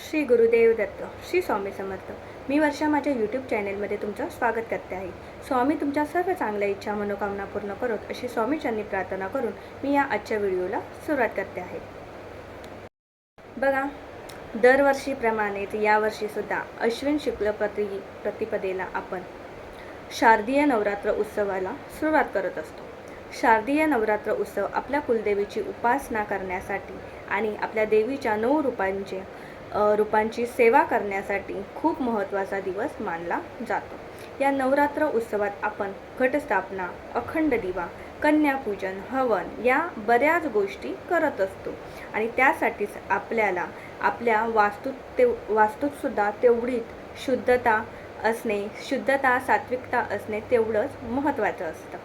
श्री गुरुदेव दत्त श्री स्वामी समर्थ. मी वर्षा माझ्या यूट्यूब चॅनेलमध्ये तुमचं स्वागत करते आहे. स्वामी तुमच्या सर्व चांगल्या इच्छा मनोकामना पूर्ण करत अशी स्वामीच्यांनी प्रार्थना करून मी या आजच्या व्हिडिओला सुरुवात करते आहे. बघा दरवर्षीप्रमाणेच यावर्षीसुद्धा अश्विन शुक्ल प्रति प्रतिपदेला आपण शारदीय नवरात्र उत्सवाला सुरुवात करत असतो. शारदीय नवरात्र उत्सव आपल्या कुलदेवीची उपासना करण्यासाठी आणि आपल्या देवीच्या नऊ रूपांचे रूपांची सेवा करण्यासाठी खूप महत्त्वाचा दिवस मानला जातो. या नवरात्र उत्सवात आपण घटस्थापना अखंड दिवा कन्यापूजन हवन या बऱ्याच गोष्टी करत असतो. आणि त्यासाठीच आपल्याला आपल्या वास्तूत ते वास्तूतसुद्धा तेवढीच शुद्धता असणे शुद्धता सात्विकता असणे तेवढंच महत्त्वाचं असतं.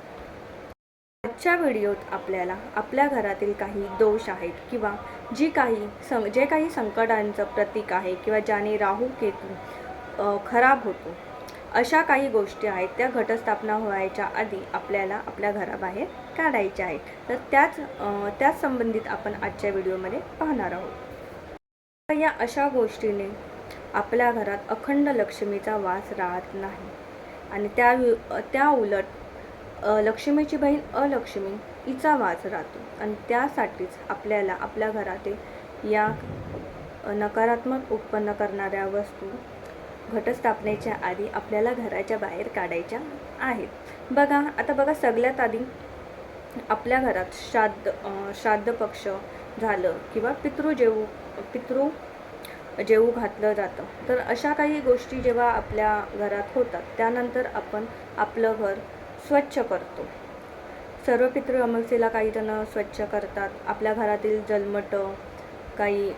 आजच्या व्हिडिओत आपल्याला आपल्या घरातील काही दोष आहेत किंवा जी काही सं जे काही संकटांचं प्रतीक आहे किंवा ज्याने राहू केतू खराब होतो अशा काही गोष्टी आहेत त्या घटस्थापना व्हायच्या आधी आपल्याला आपल्या घराबाहेर काढायच्या आहेत. तर त्याच त्याच संबंधित आपण आजच्या व्हिडिओमध्ये पाहणार आहोत. या अशा गोष्टीने आपल्या घरात अखंड लक्ष्मीचा वास राहत नाही. आणि त्या त्या उलट लक्ष्मीची बहीण अलक्ष्मी हिचा वास राहतो. आणि त्यासाठीच आपल्याला आपल्या घरातील या नकारात्मक उत्पन्न करणाऱ्या वस्तू घटस्थापनेच्या आधी आपल्याला घराच्या बाहेर काढायच्या आहेत. बघा आता बघा सगळ्यात आधी आपल्या घरात श्राद्ध श्राद्ध पक्ष झालं किंवा पितृ जेवू पितृ जेवू घातलं जातं. तर अशा काही गोष्टी जेव्हा आपल्या घरात होतात त्यानंतर आपण आपलं घर स्वच्छ करतो. सर्व पितृ अमावस्येला काही जण स्वच्छ करतात. आपल्या घरातील जलमटं काही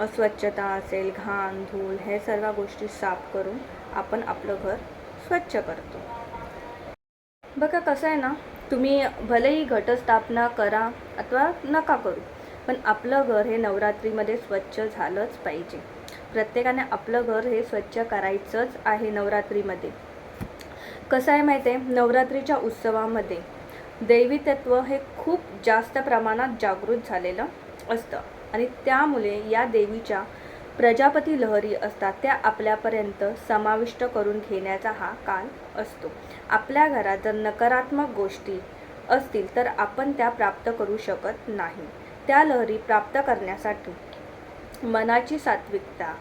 अस्वच्छता असेल घाण धूळ हे सर्व गोष्टी साफ करून आपण आपलं घर स्वच्छ करतो. बघा कसं आहे ना तुम्ही भलेही घटस्थापना करा अथवा नका करू पण आपलं घर हे नवरात्रीमध्ये स्वच्छ झालंच पाहिजे. प्रत्येकाने आपलं घर हे स्वच्छ करायचंच आहे नवरात्रीमध्ये. कसं आहे माहिती आहे? नवरात्रीच्या उत्सवामध्ये दैवीतत्व हे खूप जास्त प्रमाणात जागृत झालेलं असतं. आणि त्यामुळे या देवीच्या प्रजापती लहरी असतात त्या आपल्यापर्यंत समाविष्ट करून घेण्याचा हा काल असतो. आपल्या घरात जर नकारात्मक गोष्टी असतील तर आपण त्या प्राप्त करू शकत नाही. त्या लहरी प्राप्त करण्यासाठी मनाची सात्विकता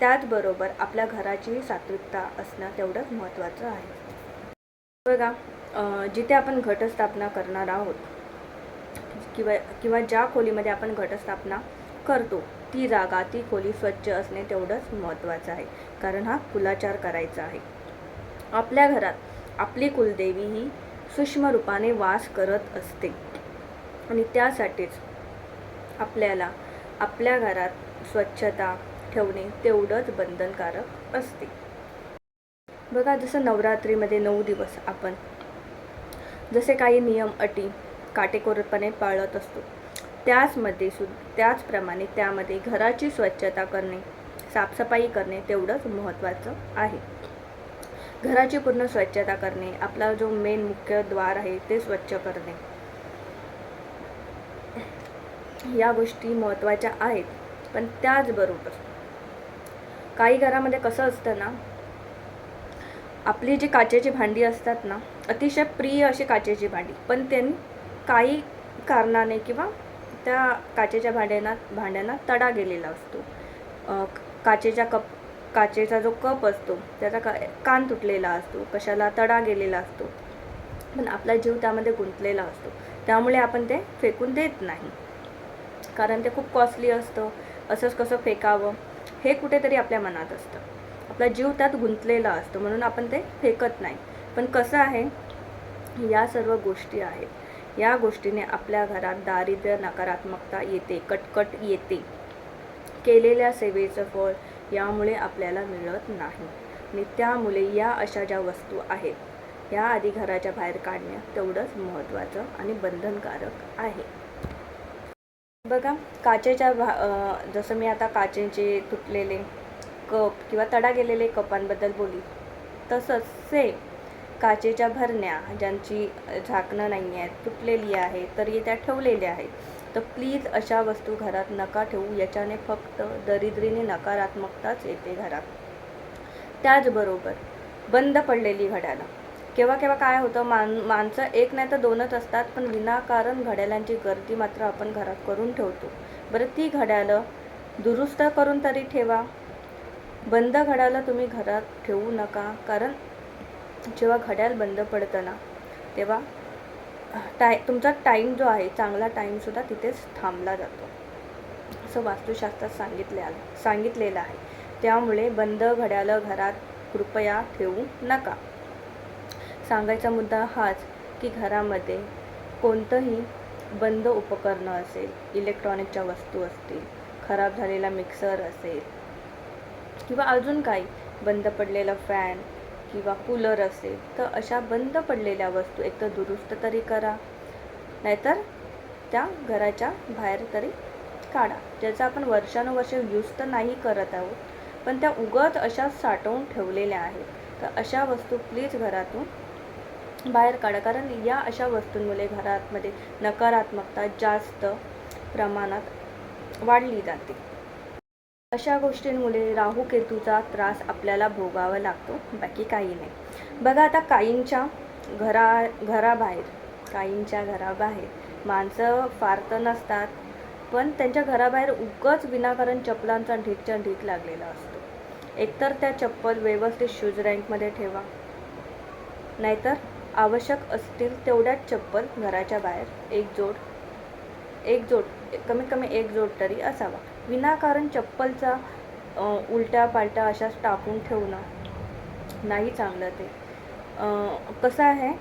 त्याचबरोबर आपल्या घराचीही सात्विकता असणं तेवढंच महत्त्वाचं आहे. बघा जिथे आपण घटस्थापना करणार आहोत किंवा किंवा ज्या खोलीमध्ये आपण घटस्थापना करतो ती जागा ती खोली स्वच्छ असणे तेवढंच महत्त्वाचं आहे. कारण हा कुलाचार करायचा आहे. आपल्या घरात आपली कुलदेवी ही सूक्ष्म रूपाने वास करत असते. आणि त्यासाठीच आपल्याला आपल्या घरात स्वच्छता ठेवणे तेवढंच बंधनकारक असते. बघा जसं नवरात्रीमध्ये नऊ दिवस आपण जसे काही नियम अटी काटेकोरपणे पाळत असतो त्याचमध्ये सु त्याचप्रमाणे त्यामध्ये घराची स्वच्छता करणे साफसफाई करणे तेवढंच महत्त्वाचं आहे. घराची पूर्ण स्वच्छता करणे आपला जो मेन मुख्य द्वार आहे ते स्वच्छ करणे या गोष्टी महत्त्वाच्या आहेत. पण त्याचबरोबर काही घरामध्ये कसं असतं ना आपली जी काचेची भांडी असतात ना अतिशय प्रिय अशी काचेची भांडी. पण त्यांनी काही कारणाने किंवा त्या काचेच्या भांड्यांना भांड्यांना तडा गेलेला असतो. काचेच्या कप काचेचा जो कप असतो त्याचा का कान तुटलेला असतो कशाला तडा गेलेला असतो. पण आपला जीव त्यामध्ये गुंतलेला असतो. त्यामुळे आपण ते फेकून देत नाही. कारण ते खूप कॉस्टली असतं. असंच कसं फेकावं हे कुठेतरी आपल्या मनात असतं. आपला जीव त्यात गुंतलेला असतो म्हणून आपण ते फेकत नाही. पण कसं आहे या सर्व गोष्टी आहेत. या गोष्टीने आपल्या घरात दारिद्र्य नकारात्मकता येते कटकट येते. केलेल्या सेवेचं फळ यामुळे आपल्याला मिळत नाही. आणि त्यामुळे या अशा ज्या वस्तू आहेत या आधी घराच्या बाहेर काढणे तेवढंच महत्त्वाचं आणि बंधनकारक आहे. बघा काचेच्या भा जसं मी आता काचेचे तुटलेले कप किंवा तडा गेलेले कपांबद्दल बोली. तसंच सेम काचेच्या भरण्या ज्यांची झाकणं नाही आहेत तुटलेली आहे तरी त्या ठेवलेल्या आहेत. तर प्लीज अशा वस्तू घरात नका ठेवू याच्याने फक्त दरिद्रीने नकारात्मकताच येते घरात. त्याचबरोबर बंद पडलेली घड्याला केव्हा केव्हा काय होतं मान माणसं एक नाही तर दोनच असतात पण विनाकारण घड्याळांची गर्दी मात्र आपण घरात करून ठेवतो. बरं ती घड्याळं दुरुस्त करून तरी ठेवा. बंद घड्याला तुम्ही घरात ठेवू नका. कारण जेव्हा घड्याळ बंद पडतं ना तेव्हा टाय तुमचा टाईम जो आहे चांगला टाईमसुद्धा तिथेच थांबला जातो. असं वास्तुशास्त्रात सांगितले आलं सांगितलेलं आहे. त्यामुळे बंद घड्याळ घरात कृपया ठेवू नका. सांगायचा मुद्दा हाच की घरामध्ये कोणतंही बंद उपकरणं असेल इलेक्ट्रॉनिकच्या वस्तू असतील खराब झालेला मिक्सर असेल किंवा अजून काही बंद पडलेला फॅन किंवा कूलर असेल तर अशा बंद पडलेल्या वस्तू एकतर दुरुस्त तरी करा नाहीतर त्या घराच्या बाहेर तरी काढा. ज्याचा आपण वर्षानुवर्ष यूज तर नाही करत आहोत पण त्या उगत अशा साठवून ठेवलेल्या आहेत. तर अशा वस्तू प्लीज घरातून बाहेर काढा. कारण या अशा वस्तूंमुळे घरामध्ये नकारात्मकता जास्त प्रमाणात वाढली जाते. अशा गोष्टींमुळे राहू केतूचा त्रास आपल्याला भोगावा लागतो बाकी काही नाही. बघा आता काहींच्या घरा घराबाहेर काहींच्या घराबाहेर. माणसं फार तर नसतात पण त्यांच्या घराबाहेर उगच विनाकारण चपलांचा ढीकच्या ढीक लागलेला असतो. एकतर त्या चप्पल व्यवस्थित शूज रँकमध्ये ठेवा. नाहीतर आवश्यक असतील तेवढ्याच चप्पल घराच्या बाहेर एक जोड एक जोड कमीत कमी एक जोड तरी असावा. विनाकारण चप्पलचा उलट्या पालट्या अशाच टाकून ठेवणं नाही चांगलं ते. कसं आहे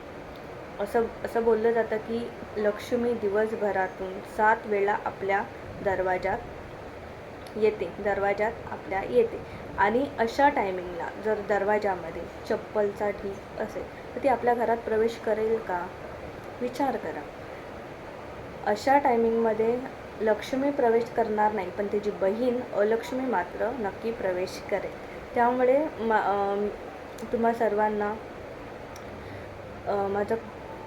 असं असं बोललं जातं की लक्ष्मी दिवसभरातून सात वेळा आपल्या दरवाजात येते दरवाजात आपल्या येते. आणि अशा टायमिंगला जर दरवाजामध्ये चप्पलचा ढीक असेल तर ती आपल्या घरात प्रवेश करेल का? विचार करा. अशा टायमिंगमध्ये लक्ष्मी प्रवेश करणार नाही पण त्याची बहीण अलक्ष्मी मात्र नक्की प्रवेश करेल. त्यामुळे मा तुम्हा सर्वांना माझं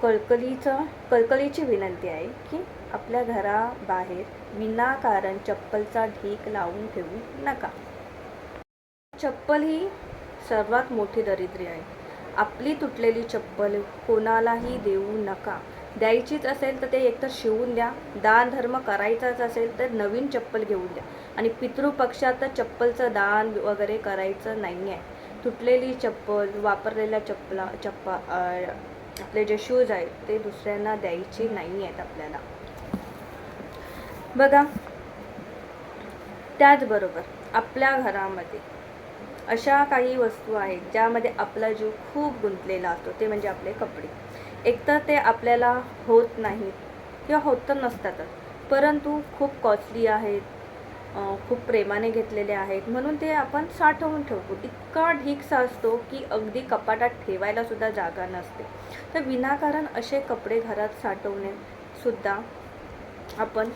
कळकलीचं कळकलीची विनंती आहे की आपल्या घराबाहेर विनाकारण चप्पलचा ढीक लावून ठेवू नका. चप्पल ही सर्वात मोठी दरिद्री आहे. आपली तुटलेली चप्पल कोणालाही देऊ नका. द्यायचीच असेल तर ते एकतर शिवून द्या. दान धर्म करायचाच असेल तर नवीन चप्पल घेऊन द्या. आणि पितृपक्षात तर चप्पलचं दान वगैरे करायचं नाही आहे तुटलेली चप्पल वापरलेल्या चप्पला चप्पा आपले जे शूज आहेत ते दुसऱ्यांना द्यायचे नाही आहेत आपल्याला. बघा. त्याचबरोबर आपल्या घरामध्ये अशा काही वस्तू आहेत ज्यामध्ये आपला जीव खूप गुंतलेला असतो. ते म्हणजे आपले कपडे. एकतर ते आपल्याला होत नाहीत किंवा होत तर नसतातच. परंतु खूप कॉस्टली आहेत खूप प्रेमाने घेतलेले आहेत. म्हणून ते आपण साठवून ठेवतो. इतका ढीक असतो की अगदी कपाटात ठेवायलासुद्धा जागा नसते. तर विनाकारण असे कपडे घरात साठवणे सुद्धा आपण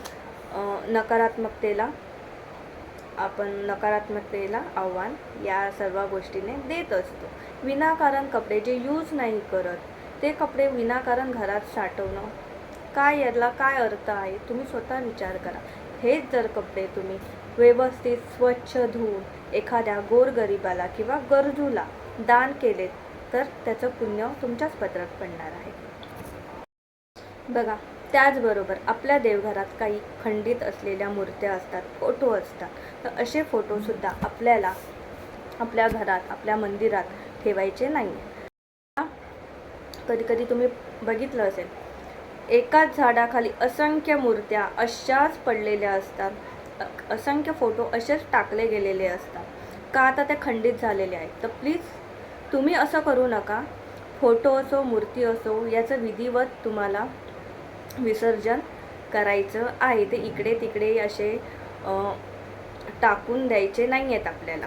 नकारात्मकतेला आपण नकारात्मकतेला आव्हान या सर्व गोष्टीने देत असतो. विनाकारण कपडे जे यूज नाही करत ते कपडे विनाकारण घरात साठवणं. काय याला काय अर्थ आहे तुम्ही स्वतः विचार करा. हेच जर कपडे तुम्ही व्यवस्थित स्वच्छ धुवून एखाद्या गोरगरिबाला किंवा गरजूला दान केले तर त्याचं पुण्य तुमच्याच पत्रात पडणार आहे. बघा त्याचबरोबर आपल्या देवघरात काही खंडित असलेल्या मूर्त्या असतात फोटो असतात. तर असे फोटोसुद्धा आपल्याला आपल्या घरात आपल्या मंदिरात ठेवायचे नाही कधी कधी तुम्ही बघितलं असेल. एकाच झाडाखाली असंख्य मूर्त्या अशाच पडलेल्या असतात. असंख्य फोटो असेच टाकले गेलेले असतात. का आता ते खंडित झालेले आहेत? तर प्लीज तुम्ही असं करू नका. फोटो असो मूर्ती असो याचं विधिवत तुम्हाला विसर्जन करायचं आहे. ते इकडे तिकडे असे टाकून द्यायचे नाही आहेत आपल्याला.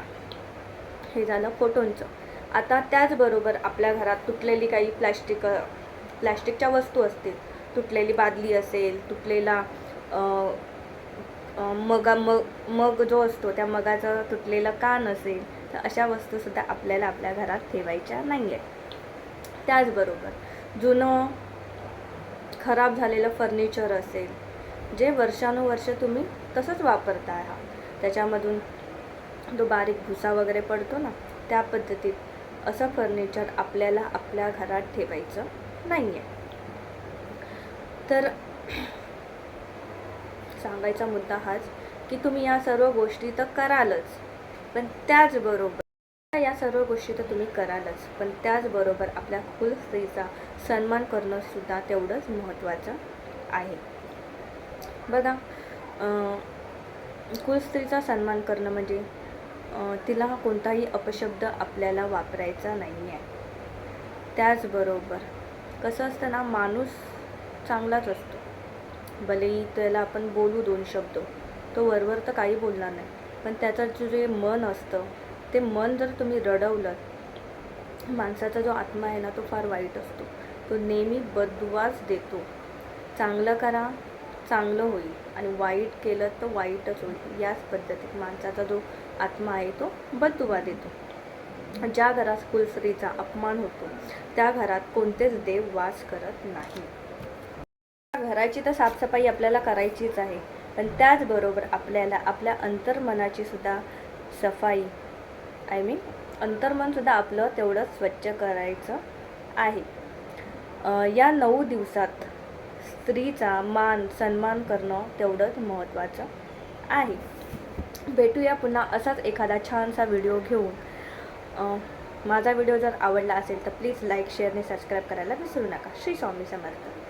हे झालं फोटोंचं. आता त्याचबरोबर आपल्या घरात तुटलेली काही प्लॅस्टिक प्लॅस्टिकच्या वस्तू असतील. तुटलेली बादली असेल तुटलेला मगा मग मग जो असतो त्या मगाचा तुटलेलं कान असेल तर अशा वस्तूसुद्धा आपल्याला आपल्या घरात ठेवायच्या नाही आहेत त्याचबरोबर जुनं खराब झालेलं फर्निचर असेल जे वर्षानुवर्ष तुम्ही तसंच वापरता आहात. त्याच्यामधून जो बारीक भुसा वगैरे पडतो ना त्या पद्धतीत असं फर्निचर आपल्याला आपल्या घरात ठेवायचं नाही आहे तर सांगायचा मुद्दा हाच की तुम्ही या सर्व गोष्टी तर करालच पण त्याचबरोबर या सर्व गोष्टी तर तुम्ही करालच पण त्याचबरोबर आपल्या कुल स्त्रीचा सन्मान करणं सुद्धा तेवढंच महत्त्वाचं आहे. बघा कुलस्त्रीचा सन्मान करणं म्हणजे तिला कोणताही अपशब्द आपल्याला वापरायचा नाही आहे त्याचबरोबर कसं असतं ना माणूस चांगलाच असतो. भलेही त्याला आपण बोलू दोन शब्द तो वरवर तर काही बोलणार नाही. पण त्याचं जे मन असतं ते मन जर तुम्ही रडवलं माणसाचा जो आत्मा आहे ना तो फार वाईट असतो. तो नेहमी बदुवाच देतो. चांगलं करा चांगलं होईल. आणि वाईट केलं तर वाईटच होईल. याच पद्धतीत माणसाचा जो आत्मा आहे तो बदुवा देतो. ज्या घरात कुलस्त्रीचा अपमान होतो त्या घरात कोणतेच देव वास करत नाही. घराची तर साफसफाई आपल्याला करायचीच आहे पण त्याचबरोबर आपल्याला आपल्या अंतर्मनाची सुद्धा सफाई आय मीन अंतर्मनसुद्धा आपलं तेवढं स्वच्छ करायचं आहे. या नऊ दिवसात स्त्रीचा मान सन्मान करणं तेवढंच महत्त्वाचं आहे. भेटूया पुन्हा असाच एखादा छानसा व्हिडिओ घेऊन. माझा व्हिडिओ जर आवडला असेल तर प्लीज लाईक शेअर आणि सबस्क्राईब करायला विसरू नका. श्री स्वामी समर्थ.